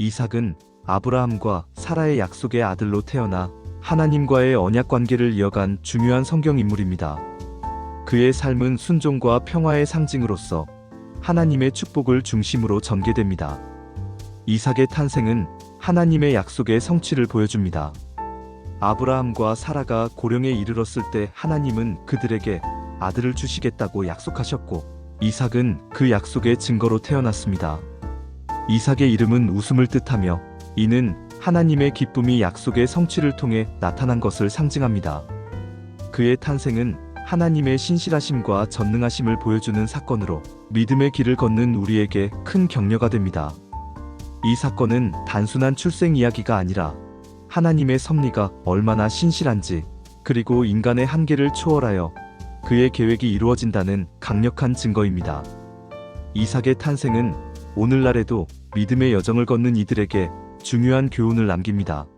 이삭은 아브라함과 사라의 약속의 아들로 태어나 하나님과의 언약 관계를 이어간 중요한 성경 인물입니다. 그의 삶은 순종과 평화의 상징으로서 하나님의 축복을 중심으로 전개됩니다. 이삭의 탄생은 하나님의 약속의 성취를 보여줍니다. 아브라함과 사라가 고령에 이르렀을 때 하나님은 그들에게 아들을 주시겠다고 약속하셨고 이삭은 그 약속의 증거로 태어났습니다. 이삭의 이름은 웃음을 뜻하며 이는 하나님의 기쁨이 약속의 성취를 통해 나타난 것을 상징합니다. 그의 탄생은 하나님의 신실하심과 전능하심을 보여주는 사건으로 믿음의 길을 걷는 우리에게 큰 격려가 됩니다. 이 사건은 단순한 출생 이야기가 아니라 하나님의 섭리가 얼마나 신실한지 그리고 인간의 한계를 초월하여 그의 계획이 이루어진다는 강력한 증거입니다. 이삭의 탄생은 오늘날에도 믿음의 여정을 걷는 이들에게 중요한 교훈을 남깁니다.